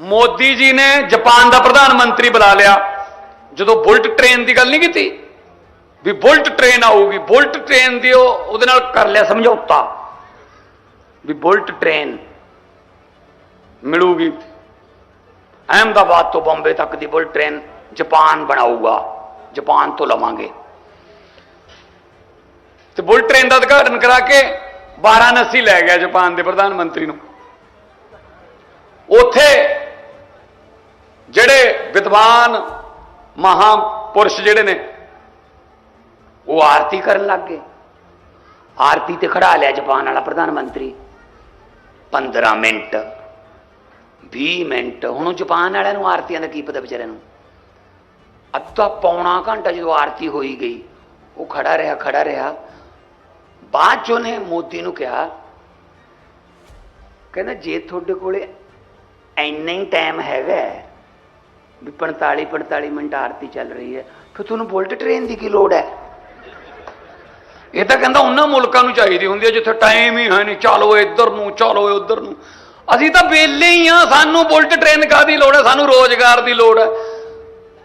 ਮੋਦੀ ਜੀ ਨੇ ਜਾਪਾਨ ਦਾ ਪ੍ਰਧਾਨ ਮੰਤਰੀ ਬੁਲਾ ਲਿਆ। ਜਦੋਂ ਬੁਲਟ ਟ੍ਰੇਨ ਦੀ ਗੱਲ ਨਹੀਂ ਕੀਤੀ? ਵੀ ਬੁਲਟ ਟ੍ਰੇਨ ਆਊਗੀ, ਬੁਲਟ ਟ੍ਰੇਨ ਦੀ ਉਹ ਉਹਦੇ ਨਾਲ ਕਰ ਲਿਆ ਸਮਝੌਤਾ। ਵੀ ਬੁਲਟ ਟ੍ਰੇਨ ਮਿਲੂਗੀ। ਅਹਿਮਦਾਬਾਦ ਤੋਂ ਬੰਬੇ ਤੱਕ ਦੀ ਬੁਲਟ ਟ੍ਰੇਨ ਜਾਪਾਨ ਬਣਾਊਗਾ। ਜਾਪਾਨ ਤੋਂ ਲਵਾਂਗੇ। ਤੇ ਬੁਲਟ ਟ੍ਰੇਨ ਦਾ ਉਦਘਾਟਨ ਕਰਾ ਕੇ ਵਾਰਾਣਸੀ ਲੈ ਗਿਆ ਜਾਪਾਨ ਦੇ ਪ੍ਰਧਾਨ ਮੰਤਰੀ ਨੂੰ। ਉੱਥੇ ਜਿਹੜੇ ਵਿਦਵਾਨ ਮਹਾਪੁਰਸ਼ ਜਿਹੜੇ ਨੇ, ਉਹ ਆਰਤੀ ਕਰਨ ਲੱਗ ਗਏ। ਆਰਤੀ ਤੇ ਖੜਾ ਲਿਆ ਜਾਪਾਨ ਵਾਲਾ ਪ੍ਰਧਾਨ ਮੰਤਰੀ। 15 ਮਿੰਟ 20 ਮਿੰਟ, ਹੁਣ ਉਹ ਜਾਪਾਨ ਵਾਲਿਆਂ ਨੂੰ ਆਰਤੀਆਂ ਦਾ ਕੀ ਪਤਾ ਵਿਚਾਰਿਆਂ ਨੂੰ? ਅੱਧਾ ਪੌਣਾ ਘੰਟਾ ਜਦੋਂ ਆਰਤੀ ਹੋਈ ਗਈ, ਉਹ ਖੜਾ ਰਿਹਾ ਖੜਾ ਰਿਹਾ। ਬਾਅਦ ਚ ਉਹਨੇ ਮੋਦੀ ਨੂੰ ਕਿਹਾ, ਕਹਿੰਦਾ ਜੇ ਤੁਹਾਡੇ ਕੋਲੇ ਇੰਨਾ ਹੀ ਟਾਈਮ ਹੈਗਾ ਵੀ 45 45 ਮਿੰਟ ਆਰਤੀ ਚੱਲ ਰਹੀ ਹੈ। ਫਿਰ ਤੁਹਾਨੂੰ ਬੁਲਟ ਟ੍ਰੇਨ ਦੀ ਕੀ ਲੋੜ ਹੈ? ਇਹ ਤਾਂ ਕਹਿੰਦਾ ਉਹਨਾਂ ਮੁਲਕਾਂ ਨੂੰ ਚਾਹੀਦੀ ਹੁੰਦੀ ਹੈ ਜਿੱਥੇ ਟਾਈਮ ਹੀ ਹੈ ਨਹੀਂ ਚਲੋ ਇੱਧਰ ਨੂੰ ਚਲੋ ਉੱਧਰ ਨੂੰ। ਅਸੀਂ ਤਾਂ ਵਿਹਲੇ ਹੀ ਆ ਸਾਨੂੰ ਬੁਲਟ ਟ੍ਰੇਨ ਕਾਦੀ ਲੋੜ ਹੈ? ਸਾਨੂੰ ਰੋਜ਼ਗਾਰ ਦੀ ਲੋੜ ਹੈ।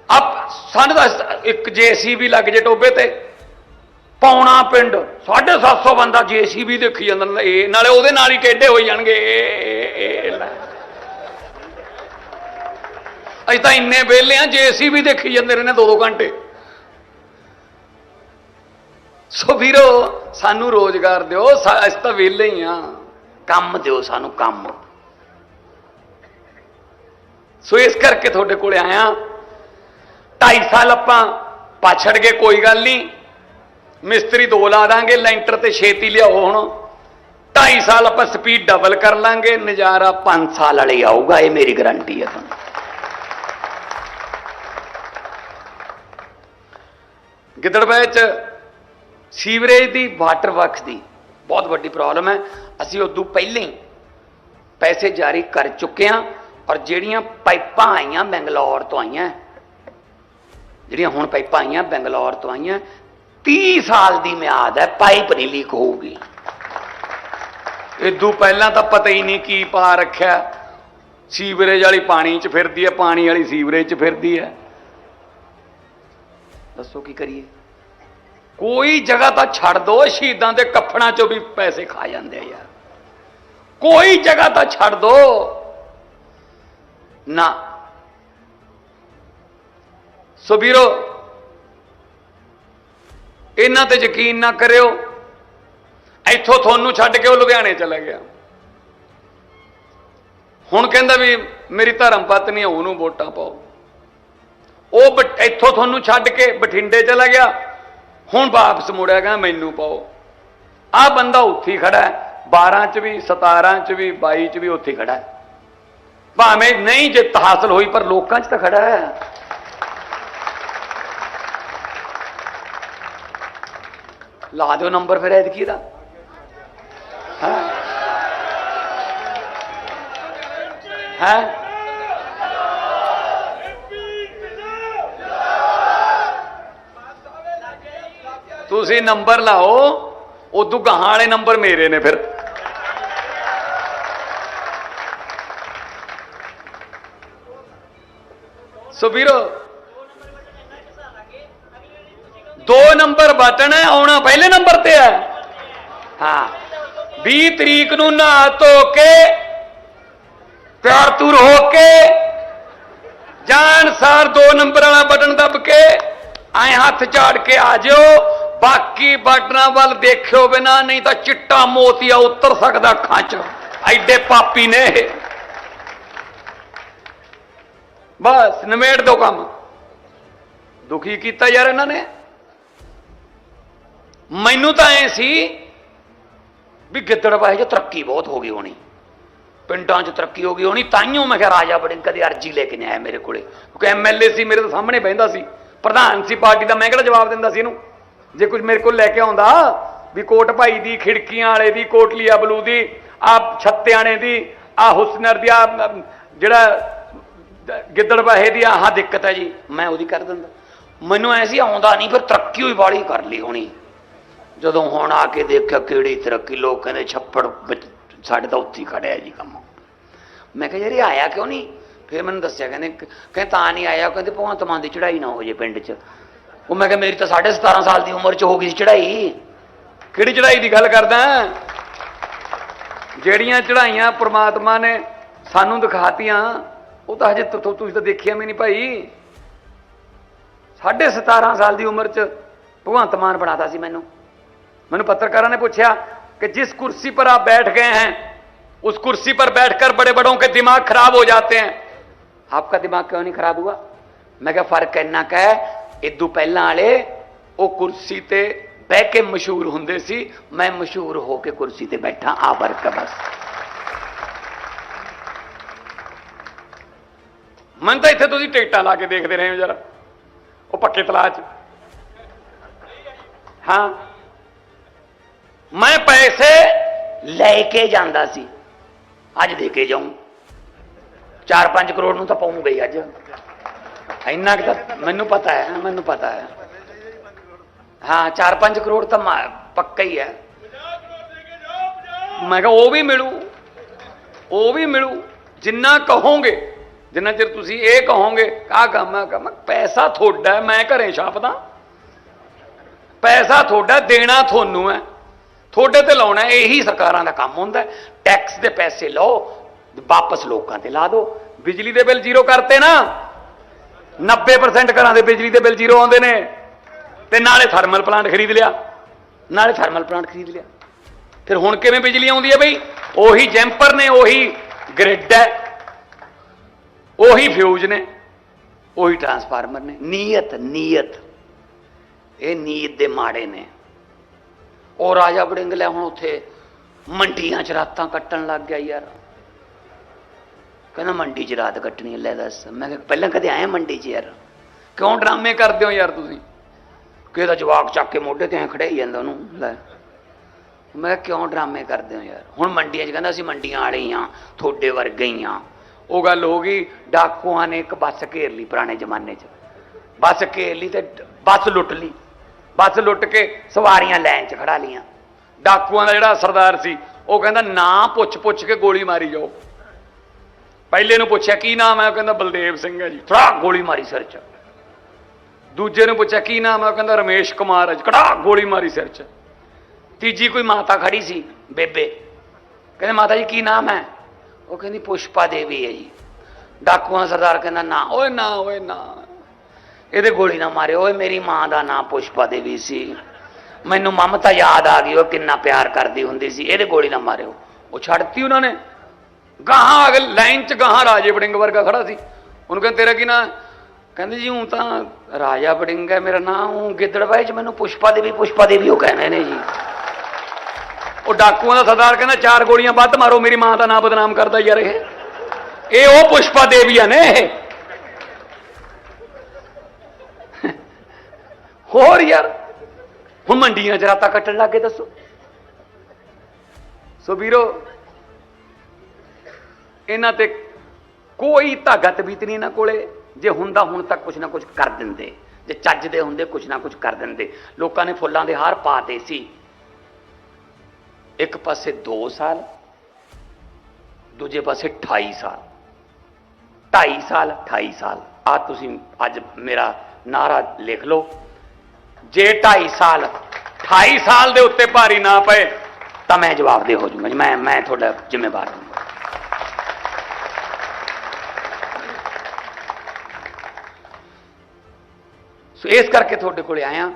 ਆਪ ਸਾਨੂੰ ਤਾਂ ਇੱਕ ਜੀਸੀਬੀ ਲੱਗ ਜੇ ਟੋਬੇ ਤੇ। ਪੌਣਾ ਪਿੰਡ 750 ਬੰਦਾ ਜੀਸੀਬੀ ਦੇਖੀ ਜਾਂਦਾ। ਨਾ, ਇਹ ਨਾਲੇ ਉਹਦੇ ਨਾਲ ਹੀ ਟੇਢੇ ਹੋਈ ਜਾਣਗੇ। ਇਹ- ਅਸੀਂ ਤਾਂ ਇੰਨੇ ਵਿਹਲੇ ਆ ਜੇ ਵੀ ਦੇਖੀ ਜਾਂਦੇ ਨੇ ਦੋ ਦੋ ਘੰਟੇ। ਸੋ ਵੀਰੋ, ਸਾਨੂੰ ਰੋਜ਼ਗਾਰ ਦਿਓ ਅਸੀਂ ਤਾਂ ਵਿਹਲੇ ਹੀ ਆ ਕੰਮ ਦਿਓ ਸਾਨੂੰ ਕੰਮ। ਸੋ ਇਸ ਕਰਕੇ ਤੁਹਾਡੇ ਕੋਲੇ ਆਇਆ 2.5 ਸਾਲ ਆਪਾਂ ਪਾਛੜ ਗਏ, ਕੋਈ ਗੱਲ ਨਹੀਂ। ਮਿਸਤਰੀ ਦੋ ਲਾ ਦਾਂਗੇ, ਲੈਂਟਰ ਤੇ ਛੇਤੀ ਲਿਆਓ ਹੁਣ। 2.5 ਸਾਲ ਆਪਾਂ ਸਪੀਡ ਡਬਲ ਕਰ ਲਾਂਗੇ, ਨਜ਼ਾਰਾ 5 ਸਾਲ ਵਾਲੇ ਆਊਗਾ, ਇਹ ਮੇਰੀ ਗਾਰੰਟੀ ਹੈ ਤੁਹਾਨੂੰ। ਗਿੱਦੜਬਾਹ ਚ ਸੀਵਰੇਜ ਦੀ, ਵਾਟਰ ਵਰਕਸ ਦੀ ਬਹੁਤ ਵੱਡੀ ਪ੍ਰੋਬਲਮ ਹੈ। ਅਸੀਂ ਉਦੋਂ ਪਹਿਲਾਂ ਹੀ ਪੈਸੇ ਜਾਰੀ ਕਰ ਚੁੱਕੇ ਹਾਂ ਔਰ ਜਿਹੜੀਆਂ ਪਾਈਪਾਂ ਆਈਆਂ ਬੰਗਲੌਰ ਤੋਂ ਆਈਆਂ, ਜਿਹੜੀਆਂ ਹੁਣ ਪਾਈਪਾਂ ਆਈਆਂ ਬੰਗਲੌਰ ਤੋਂ ਆਈਆਂ 30 ਸਾਲ ਦੀ ਮਿਆਦ ਹੈ, ਪਾਈਪ ਨਹੀਂ ਲੀਕ ਹੋਊਗੀ। ਇਦੋਂ ਪਹਿਲਾਂ ਤਾਂ ਪਤਾ ਹੀ ਨਹੀਂ ਕੀ ਪਾ ਰੱਖਿਆ। ਸੀਵਰੇਜ ਵਾਲੀ ਪਾਣੀ 'ਚ ਫਿਰਦੀ ਹੈ, ਪਾਣੀ ਵਾਲੀ ਸੀਵਰੇਜ 'ਚ ਫਿਰਦੀ ਹੈ। ਦੱਸੋ ਕੀ ਕਰੀਏ? ਕੋਈ ਜਗ੍ਹਾ ਤਾਂ ਛੱਡ ਦੋ, ਸ਼ਹੀਦਾਂ ਦੇ ਕੱਫਣਾ 'ਚੋਂ ਵੀ ਪੈਸੇ ਖਾ ਜਾਂਦੇ ਆ ਯਾਰ। ਕੋਈ ਜਗ੍ਹਾ ਤਾਂ ਛੱਡ ਦੋ। ਨਾ। ਸੋ ਵੀਰੋ, ਇਹਨਾਂ ਤੇ ਯਕੀਨ ਨਾ ਕਰਿਓ। ਇੱਥੋਂ ਤੁਹਾਨੂੰ ਛੱਡ ਕੇ ਉਹ ਲੁਧਿਆਣੇ ਚਲਾ ਗਿਆ। ਹੁਣ ਕਹਿੰਦਾ ਵੀ ਮੇਰੀ ਧਰਮ ਪਤਨੀ ਉਹਨੂੰ ਵੋਟਾਂ ਪਾਓ। ਉਹ ਇੱਥੋਂ ਤੁਹਾਨੂੰ ਛੱਡ ਕੇ ਬਠਿੰਡੇ ਚਲਾ ਗਿਆ। ਹੁਣ ਵਾਪਸ ਮੁੜਿਆ ਗਿਆ, ਮੈਨੂੰ ਪਾਓ। ਆਹ ਬੰਦਾ ਉੱਥੇ ਹੀ ਖੜਾ ਹੈ। 12 ਚ ਵੀ 17 ਚ ਵੀ 22 ਚ ਵੀ ਉੱਥੇ ਖੜਾ ਹੈ। ਭਾਵੇਂ ਨਹੀਂ ਜਿੱਤ ਹਾਸਲ ਹੋਈ, ਪਰ ਲੋਕਾਂ 'ਚ ਤਾਂ ਖੜਾ ਹੈ। ਲਾ ਦਿਓ ਨੰਬਰ ਫਿਰ ਐਤਕੀ ਦਾ ਹੈ? ਹੈ? ਤੁਸੀਂ ਨੰਬਰ ਲਾਓ ਉਦੋਂ ਗਾਹਾਂ ਵਾਲੇ ਨੰਬਰ ਮੇਰੇ ਨੇ ਫਿਰ। ਸੋ ਵੀਰੋ, ਦੋ ਨੰਬਰ ਬਟਨ ਹੈ, ਆਉਣਾ ਪਹਿਲੇ ਨੰਬਰ ਤੇ ਹੈ। ਹਾਂ 20 ਤਰੀਕ ਨੂੰ ਨਹਾ ਧੋ ਕੇ, ਤਿਆਰ ਤੁਰ ਹੋ ਕੇ, ਜਾਣ ਸਾਰ ਦੋ ਨੰਬਰ ਵਾਲਾ ਬਟਨ ਦੱਬ ਕੇ, ਐ ਹੱਥ ਝਾੜ ਕੇ ਆ ਜਿਓ। ਬਾਕੀ ਬਟਨਾਂ ਵੱਲ ਦੇਖਿਓ ਬਿਨਾ, ਨਹੀਂ ਤਾਂ ਚਿੱਟਾ ਮੋਤੀਆ ਉਤਰ ਸਕਦਾ ਅੱਖਾਂ 'ਚ। ਐਡੇ ਪਾਪੀ ਨੇ ਬਸ, ਨਿਮੇੜ ਦੋ ਕੰਮ। ਦੁਖੀ ਕੀਤਾ ਯਾਰ ਇਹਨਾਂ ਨੇ। ਮੈਨੂੰ ਤਾਂ ਐ ਸੀ ਵੀ ਗਿੱਦੜਬਾਹੇ 'ਚ ਤਰੱਕੀ ਬਹੁਤ ਹੋ ਗਈ ਹੋਣੀ। ਪਿੰਡਾਂ 'ਚ ਤਰੱਕੀ ਹੋ ਗਈ ਹੋਣੀ ਤਾਈਓ ਮੈਂ ਕਿਹਾ ਰਾਜਾ ਬੜਿੰਗ ਕਦੇ ਅਰਜੀ ਲੈ ਕੇ ਨਹੀਂ ਆਇਆ ਮੇਰੇ ਕੋਲੇ। ਕਿਉਂਕਿ ਐਮਐਲਏ ਸੀ ਮੇਰੇ ਤੋਂ ਸਾਹਮਣੇ ਬਹਿੰਦਾ ਸੀ। ਪ੍ਰਧਾਨ ਸੀ ਪਾਰਟੀ ਦਾ, ਮੈਂ ਕਿਹੜਾ ਜਵਾਬ ਦਿੰਦਾ ਸੀ ਇਹਨੂੰ? ਜੇ ਕੁਝ ਮੇਰੇ ਕੋਲ ਲੈ ਕੇ ਆਉਂਦਾ, ਵੀ ਕੋਟ ਭਾਈ ਦੀ, ਖਿੜਕੀਆਂ ਵਾਲੇ ਦੀ, ਕੋਟਲੀਆ ਬਲੂ ਦੀ ਆ ਛੱਤਿਆਣੇ ਦੀ ਆ ਹੁਸਨਰ ਦੀ ਆ ਜਿਹੜਾ ਗਿੱਦੜ ਗਿੱਦੜਬਾਹੇ ਦੀ, ਆਹ ਦਿੱਕਤ ਹੈ ਜੀ, ਮੈਂ ਉਹਦੀ ਕਰ ਦਿੰਦਾ। ਮੈਨੂੰ ਐਸੀ ਆਉਂਦਾ ਨਹੀਂ, ਫਿਰ ਤਰੱਕੀ ਹੋਈ ਬਾਲੀ ਕਰ ਲਈ ਹੋਣੀ। ਜਦੋਂ ਹੁਣ ਆ ਕੇ ਦੇਖਿਆ ਕਿਹੜੀ ਤਰੱਕੀ, ਲੋਕ ਕਹਿੰਦੇ ਛੱਪੜ ਵਿੱਚ ਸਾਡੇ ਤਾਂ ਉੱਥੇ ਹੀ ਖੜਿਆ ਜੀ ਕੰਮ। ਮੈਂ ਕਿਹਾ ਯਾਰ ਇਹ ਆਇਆ ਕਿਉਂ ਨਹੀਂ? ਫਿਰ ਮੈਨੂੰ ਦੱਸਿਆ, ਕਹਿੰਦੇ ਕ- ਕਹਿੰਦੇ ਤਾਂ ਨਹੀਂ ਆਇਆ, ਕਹਿੰਦੇ ਭਗਵੰਤ ਮਾਨ ਦੀ ਚੜ੍ਹਾਈ ਨਾ ਹੋ ਜੇ ਪਿੰਡ 'ਚ। ਉਹ ਮੈਂ ਕਿਹਾ ਮੇਰੀ ਤਾਂ 17.5 ਸਾਲ ਦੀ ਉਮਰ 'ਚ ਹੋ ਗਈ ਸੀ ਚੜ੍ਹਾਈ ਕਿਹੜੀ ਚੜ੍ਹਾਈ ਦੀ ਗੱਲ ਕਰਦਾ ਜਿਹੜੀਆਂ ਚੜ੍ਹਾਈਆਂ ਪ੍ਰਮਾਤਮਾ ਨੇ ਸਾਨੂੰ ਦਿਖਾਤੀਆਂ ਉਹ ਤਾਂ ਹਜੇ ਤੁ- ਤੁ- ਤੁਸੀਂ ਤਾਂ ਦੇਖਿਆ ਵੀ ਨਹੀਂ ਭਾਈ 17.5 ਸਾਲ ਦੀ ਉਮਰ 'ਚ ਭਗਵੰਤ ਮਾਨ ਬਣਾਤਾ ਸੀ ਮੈਨੂੰ मैंने पत्रकारों ने पूछा कि जिस कुर्सी पर आप बैठ गए हैं उस कुर्सी पर बैठकर बड़े बड़ों के दिमाग खराब हो जाते हैं आपका दिमाग क्यों नहीं खराब हुआ मैं क्या फर्क ਇੰਨਾ ਕਾ ਹੈ ਇਦੋਂ ਪਹਿਲਾਂ ਵਾਲੇ ਉਹ ਕੁਰਸੀ ਤੇ ਬਹਿ ਕੇ ਮਸ਼ਹੂਰ ਹੁੰਦੇ ਸੀ, ਮੈਂ ਮਸ਼ਹੂਰ ਹੋ ਕੇ ਕੁਰਸੀ ਤੇ ਬੈਠਾ, ਆ ਵਰਕ ਬਸ। ਮਨ ਤਾਂ ਇੱਥੇ ਤੁਸੀਂ ਟਿਕਟਾਂ ਲਾ ਕੇ ਦੇਖਦੇ ਰਹੇ ਹੋ ਜਰਾ, ਉਹ ਪੱਕੇ ਤਲਾਅ 'ਚ ਹਾਂ। ਮੈਂ ਪੈਸੇ ਲੈ ਕੇ ਜਾਂਦਾ ਸੀ, ਅੱਜ ਦੇ ਕੇ ਜਾਉਂ 4-5 ਕਰੋੜ ਨੂੰ ਤਾਂ ਪਾਉਂਗਾ ਹੀ ਅੱਜ। ਇੰਨਾ ਕਿ ਤਾਂ ਮੈਨੂੰ ਪਤਾ ਹੈ, ਮੈਨੂੰ ਪਤਾ ਹੈ। ਹਾਂ 4-5 ਕਰੋੜ ਤਾਂ ਮਾ- ਪੱਕਾ ਹੀ ਹੈ। ਮੈਂ ਕਿਹਾ ਉਹ ਵੀ ਮਿਲੂ, ਉਹ ਵੀ ਮਿਲੂ, ਜਿੰਨਾ ਕਹੋਗੇ, ਜਿੰਨਾ ਚਿਰ ਤੁਸੀਂ ਇਹ ਕਹੋਗੇ ਕਾ ਕੰਮ ਹੈ, ਕੰਮ ਪੈਸਾ ਤੁਹਾਡਾ ਮੈਂ ਘਰੇ ਛਾਪਦਾ। ਪੈਸਾ ਤੁਹਾਡਾ ਦੇਣਾ ਤੁਹਾਨੂੰ ਹੈ। ਤੁਹਾਡੇ ਤੇ ਲਾਉਣਾ ਇਹੀ ਸਰਕਾਰਾਂ ਦਾ ਕੰਮ ਹੁੰਦਾ ਟੈਕਸ ਦੇ ਪੈਸੇ ਲਓ, ਵਾਪਸ ਲੋਕਾਂ ਤੇ ਲਾ ਦਿਓ। ਬਿਜਲੀ ਦੇ ਬਿੱਲ ਜ਼ੀਰੋ ਕਰਤੇ ਨਾ। 90% ਘਰਾਂ ਦੇ ਬਿਜਲੀ ਦੇ ਬਿੱਲ ਜ਼ੀਰੋ ਆਉਂਦੇ ਨੇ। ਤੇ ਨਾਲੇ ਥਰਮਲ ਪਲਾਂਟ ਖਰੀਦ ਲਿਆ। ਨਾਲੇ ਥਰਮਲ ਪਲਾਂਟ ਖਰੀਦ ਲਿਆ। ਫਿਰ ਹੁਣ ਕਿਵੇਂ ਬਿਜਲੀ ਆਉਂਦੀ ਹੈ ਬਈ? ਉਹੀ ਜੈਂਪਰ ਨੇ, ਉਹੀ ਗ੍ਰਿਡ ਹੈ। ਉਹੀ ਫਿਊਜ਼ ਨੇ। ਉਹੀ ਟਰਾਂਸਫਾਰਮਰ ਨੇ। ਨੀਅਤ ਨੀਅਤ। ਇਹ ਨੀਅਤ ਦੇ ਮਾੜੇ ਨੇ। ਉਹ ਰਾਜਾ ਵੜਿੰਗ ਲੈ ਹੁਣ ਉੱਥੇ ਮੰਡੀਆਂ 'ਚ ਰਾਤਾਂ ਕੱਟਣ ਲੱਗ ਗਿਆ ਯਾਰ। ਕਹਿੰਦਾ ਮੰਡੀ 'ਚ ਰਾਤ ਕੱਟਣੀ ਲੈ ਦੱਸ। ਮੈਂ ਕਿਹਾ ਪਹਿਲਾਂ ਕਦੇ ਆਏ ਮੰਡੀ 'ਚ ਯਾਰ? ਕਿਉਂ ਡਰਾਮੇ ਕਰਦੇ ਹੋ ਯਾਰ ਤੁਸੀਂ? ਕਿਹਦਾ ਜਵਾਕ ਚੱਕ ਕੇ ਮੋਢੇ ਤੇ ਐ ਖੜੇ ਹੀ ਜਾਂਦਾ ਉਹਨੂੰ, ਲੈ। ਮੈਂ ਕਿਹਾ ਕਿਉਂ ਡਰਾਮੇ ਕਰਦੇ ਹੋ ਯਾਰ? ਹੁਣ ਮੰਡੀਆਂ 'ਚ ਕਹਿੰਦਾ ਅਸੀਂ ਮੰਡੀਆਂ ਵਾਲੇ ਹੀ ਆ ਤੁਹਾਡੇ ਵਰਗੇ ਹੀ ਆ ਉਹ ਗੱਲ ਹੋ ਗਈ ਡਾਕੂਆਂ ਨੇ ਇੱਕ ਬੱਸ ਘੇਰ ਲਈ ਪੁਰਾਣੇ ਜ਼ਮਾਨੇ 'ਚ। ਬੱਸ ਘੇਰ ਲਈ ਤੇ ਬੱਸ ਲੁੱਟ ਲਈ। ਬੱਸ ਲੁੱਟ ਕੇ ਸਵਾਰੀਆਂ ਲੈਣ 'ਚ ਖੜਾ ਲੀਆਂ ਡਾਕੂਆਂ ਦਾ ਜਿਹੜਾ ਸਰਦਾਰ ਸੀ, ਉਹ ਕਹਿੰਦਾ ਨਾ ਪੁੱਛ ਪੁੱਛ ਕੇ ਗੋਲੀ ਮਾਰੀ ਜਾਓ। ਪਹਿਲੇ ਨੂੰ ਪੁੱਛਿਆ, ਕੀ ਨਾਮ ਹੈ? ਉਹ ਕਹਿੰਦਾ ਬਲਦੇਵ ਸਿੰਘ ਹੈ ਜੀ। ਥੜਾ ਗੋਲੀ ਮਾਰੀ ਸਿਰ 'ਚ। ਦੂਜੇ ਨੂੰ ਪੁੱਛਿਆ, ਕੀ ਨਾਮ ਹੈ? ਉਹ ਕਹਿੰਦਾ ਰਮੇਸ਼ ਕੁਮਾਰ ਹੈ ਜੀ। ਕੜਾ ਗੋਲੀ ਮਾਰੀ ਸਿਰ 'ਚ। ਤੀਜੀ ਕੋਈ ਮਾਤਾ ਖੜੀ ਸੀ, ਬੇਬੇ। ਕਹਿੰਦੇ, ਮਾਤਾ ਜੀ, ਕੀ ਨਾਮ ਹੈ? ਉਹ ਕਹਿੰਦੀ, ਪੁਸ਼ਪਾ ਦੇਵੀ ਹੈ ਜੀ। ਡਾਕੂਆਂ ਸਰਦਾਰ ਕਹਿੰਦਾ, ਨਾ, ਓਏ ਨਾ ਓਏ, ਨਾ। ਇਹਦੇ ਗੋਲੀ ਨਾ ਮਾਰਿਓ। ਓਏ, ਮੇਰੀ ਮਾਂ ਦਾ ਨਾਂ ਪੁਸ਼ਪਾ ਦੇਵੀ ਸੀ। ਮੈਨੂੰ ਮਮਤਾ ਯਾਦ ਆ ਗਈ, ਉਹ ਕਿੰਨਾ ਪਿਆਰ ਕਰਦੀ ਹੁੰਦੀ ਸੀ। ਇਹਦੇ ਗੋਲੀ ਨਾ ਮਾਰਿਓ। ਉਹ ਛੱਡਤੀ ਉਹਨਾਂ ਨੇ। ਗਾਹਾਂ ਅਗਲ ਲਾਈਨ ਚ ਗਾਹਾਂ ਰਾਜੇ ਵੜਿੰਗ ਵਰਗਾ ਖੜਾ ਸੀ। ਉਹਨੂੰ ਕਹਿੰਦੇ, ਤੇਰਾ ਕੀ ਨਾਂ? ਕਹਿੰਦੇ ਜੀ ਹੂੰ ਤਾਂ ਰਾਜਾ ਵੜਿੰਗ ਹੈ, ਮੇਰਾ ਨਾਂ ਹੂੰ ਗਿੱਦੜਬਾਈ ਚ ਮੈਨੂੰ ਪੁਸ਼ਪਾ ਦੇਵੀ ਪੁਸ਼ਪਾ ਦੇਵੀ ਉਹ ਕਹਿੰਦੇ ਨੇ ਜੀ। ਉਹ ਡਾਕੂਆਂ ਦਾ ਸਰਦਾਰ ਕਹਿੰਦਾ, ਚਾਰ ਗੋਲੀਆਂ ਵੱਧ ਮਾਰੋ, ਮੇਰੀ ਮਾਂ ਦਾ ਨਾਂ ਬਦਨਾਮ ਕਰਦਾ ਯਾਰ ਇਹ। ਇਹ ਉਹ ਪੁਸ਼ਪਾ ਦੇਵੀਆਂ ਨੇ ਇਹ। ਹੋਰ ਯਾਰ, ਹੁਣ ਮੰਡੀਆਂ 'ਚ ਰਾਤਾਂ ਕੱਟਣ ਲੱਗੇ ਦੱਸੋ। ਸੋ ਵੀਰੋ ਇਹਨਾਂ ਤੇ ਕੋਈ ਤਾਕਤ ਵੀ ਨਹੀਂ ਇਹਨਾਂ ਕੋਲੇ। ਜੇ ਹੁੰਦਾ, ਹੁਣ ਤੱਕ ਕੁਛ ਨਾ ਕੁਛ ਕਰ ਦਿੰਦੇ। ਜੇ ਚੱਜ ਦੇ ਹੁੰਦੇ, ਕੁਛ ਨਾ ਕੁਛ ਕਰ ਦਿੰਦੇ। ਲੋਕਾਂ ਨੇ ਫੁੱਲਾਂ ਦੇ ਹਾਰ ਪਾਤੇ ਸੀ। ਇੱਕ ਪਾਸੇ 2 ਸਾਲ, ਦੂਜੇ ਪਾਸੇ 28 ਸਾਲ। 2.5 ਸਾਲ 28 ਸਾਲ। ਆ ਤੁਸੀਂ ਅੱਜ ਮੇਰਾ ਨਾਰਾ ਲਿਖ ਲਓ। ਜੇ 2.5 ਸਾਲ 28 ਸਾਲ ਦੇ ਉੱਤੇ ਭਾਰੀ ਨਾ ਪਏ, ਤਾਂ ਮੈਂ ਜਵਾਬਦੇਹ ਹੋ ਜਾਊਂਗਾ ਜੀ ਮੈਂ ਮੈਂ ਤੁਹਾਡਾ ਜ਼ਿੰਮੇਵਾਰ ਹਾਂ। ਸੋ ਇਸ ਕਰਕੇ ਤੁਹਾਡੇ ਕੋਲੇ ਆਇਆ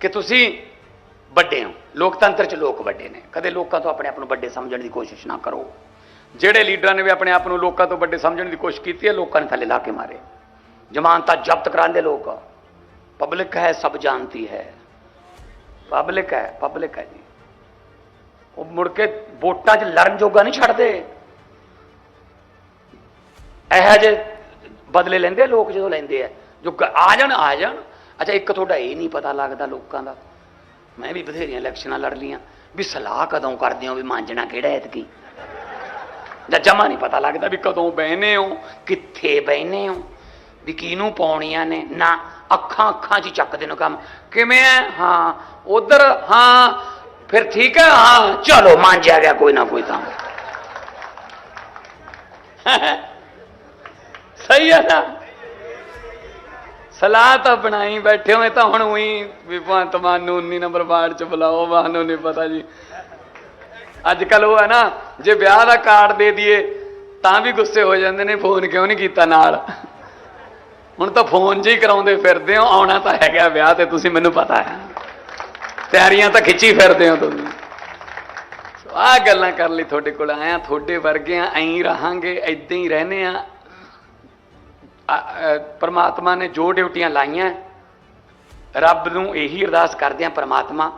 ਕਿ ਤੁਸੀਂ ਵੱਡੇ ਹੋ। ਲੋਕਤੰਤਰ ਚ ਲੋਕ ਵੱਡੇ ਨੇ। ਕਦੇ ਲੋਕਾਂ ਤੋਂ ਆਪਣੇ ਆਪ ਨੂੰ ਵੱਡੇ ਸਮਝਣ ਦੀ ਕੋਸ਼ਿਸ਼ ਨਾ ਕਰੋ। ਜਿਹੜੇ ਲੀਡਰਾਂ ਨੇ ਵੀ ਆਪਣੇ ਆਪ ਨੂੰ ਲੋਕਾਂ ਤੋਂ ਵੱਡੇ ਸਮਝਣ ਦੀ ਕੋਸ਼ਿਸ਼ ਕੀਤੀ ਹੈ, ਲੋਕਾਂ ਨੇ ਥੱਲੇ ਲਾ ਕੇ ਮਾਰੇ। ਜ਼ਮਾਨਤਾਂ ਜ਼ਬਤ ਕਰਾਉਂਦੇ ਲੋਕ। ਪਬਲਿਕ ਹੈ, ਸਭ ਜਾਣਤੀ ਹੈ। ਪਬਲਿਕ ਹੈ ਪਬਲਿਕ ਹੈ ਜੀ। ਉਹ ਮੁੜ ਕੇ ਵੋਟਾਂ 'ਚ ਲੜਨ ਜੋਗਾ ਨਹੀਂ ਛੱਡਦੇ। ਇਹੋ ਜਿਹੇ ਬਦਲੇ ਲੈਂਦੇ ਲੋਕ ਜਦੋਂ ਲੈਂਦੇ ਆ। ਜੋ ਆ ਜਾਣ ਆ ਜਾਣ। ਅੱਛਾ, ਇੱਕ ਤੁਹਾਡਾ ਇਹ ਨਹੀਂ ਪਤਾ ਲੱਗਦਾ ਲੋਕਾਂ ਦਾ। ਮੈਂ ਵੀ ਬਥੇਰੀਆਂ ਇਲੈਕਸ਼ਨਾਂ ਲੜ ਲੀਆਂ ਵੀ ਸਲਾਹ ਕਦੋਂ ਕਰਦੇ ਹੋ ਵੀ ਮਾਂਜਣਾ ਕਿਹੜਾ ਐਤਕੀ? ਜਾਂ ਜਮਾ ਨਹੀਂ ਪਤਾ ਲੱਗਦਾ ਵੀ ਕਦੋਂ ਬਹਿਨੇ ਹੋ, ਕਿੱਥੇ ਬਹਿਨੇ ਹੋ, ਵੀ ਕਿਹਨੂੰ ਪਾਉਣੀਆਂ ਨੇ। ਨਾ, ਅੱਖਾਂ ਅੱਖਾਂ 'ਚ ਚੱਕਦੇ ਨੇ ਕੰਮ। ਕਿਵੇਂ ਹਾਂ, ਉਧਰ, ਹਾਂ, ਫਿਰ ਠੀਕ ਹੈ ਹਾਂ, ਚਲੋ, ਮਾਂਜਿਆ ਗਿਆ ਕੋਈ ਨਾ ਕੋਈ ਤਾਂ। ਸਹੀ ਹੈ ਨਾ? ਸਲਾਹ ਤਾਂ ਬਣਾਈ, ਬੈਠੇ ਹੋਏ ਤਾਂ ਹੁਣ ਉਹੀ ਵੀ ਭਗਵੰਤ ਮਾਨ ਨੂੰ 19 ਨੰਬਰ ਵਾਰਡ ਚ ਬੁਲਾਓ, ਮਾਨੂੰ ਨਹੀਂ ਪਤਾ ਜੀ। ਅੱਜ ਕੱਲ ਉਹ ਹੈ ਨਾ, ਜੇ ਵਿਆਹ ਦਾ ਕਾਰਡ ਦੇ ਦਈਏ, ਤਾਂ ਵੀ ਗੁੱਸੇ ਹੋ ਜਾਂਦੇ ਨੇ, ਫੋਨ ਕਿਉਂ ਨਹੀਂ ਕੀਤਾ ਨਾਲ? ਹੁਣ ਤਾਂ ਫੋਨ ਜੀ ਕਰਾਉਂਦੇ ਫਿਰਦੇ ਹੋ, ਆਉਣਾ ਤਾਂ ਹੈਗਾ ਵਿਆਹ ਤੇ, ਤੁਸੀਂ ਮੈਨੂੰ ਪਤਾ ਹੈ। ਤਿਆਰੀਆਂ ਤਾਂ ਖਿੱਚੀ ਫਿਰਦੇ ਹੋ ਤੁਸੀਂ। ਸੋ ਆਹ ਗੱਲਾਂ ਕਰ ਲਈ ਤੁਹਾਡੇ ਕੋਲ ਆਇਆ ਤੁਹਾਡੇ ਵਰਗੇ ਆ, ਐਂ ਰਹਾਂਗੇ ਐਦਾਂ ਹੀ ਰਹਨੇ ਆ। ਪਰਮਾਤਮਾ ਨੇ ਜੋ ਡਿਊਟੀਆਂ ਲਾਈਆਂ ਰੱਬ ਨੂੰ ਇਹੀ ਅਰਦਾਸ ਕਰਦੇ ਆ ਪਰਮਾਤਮਾ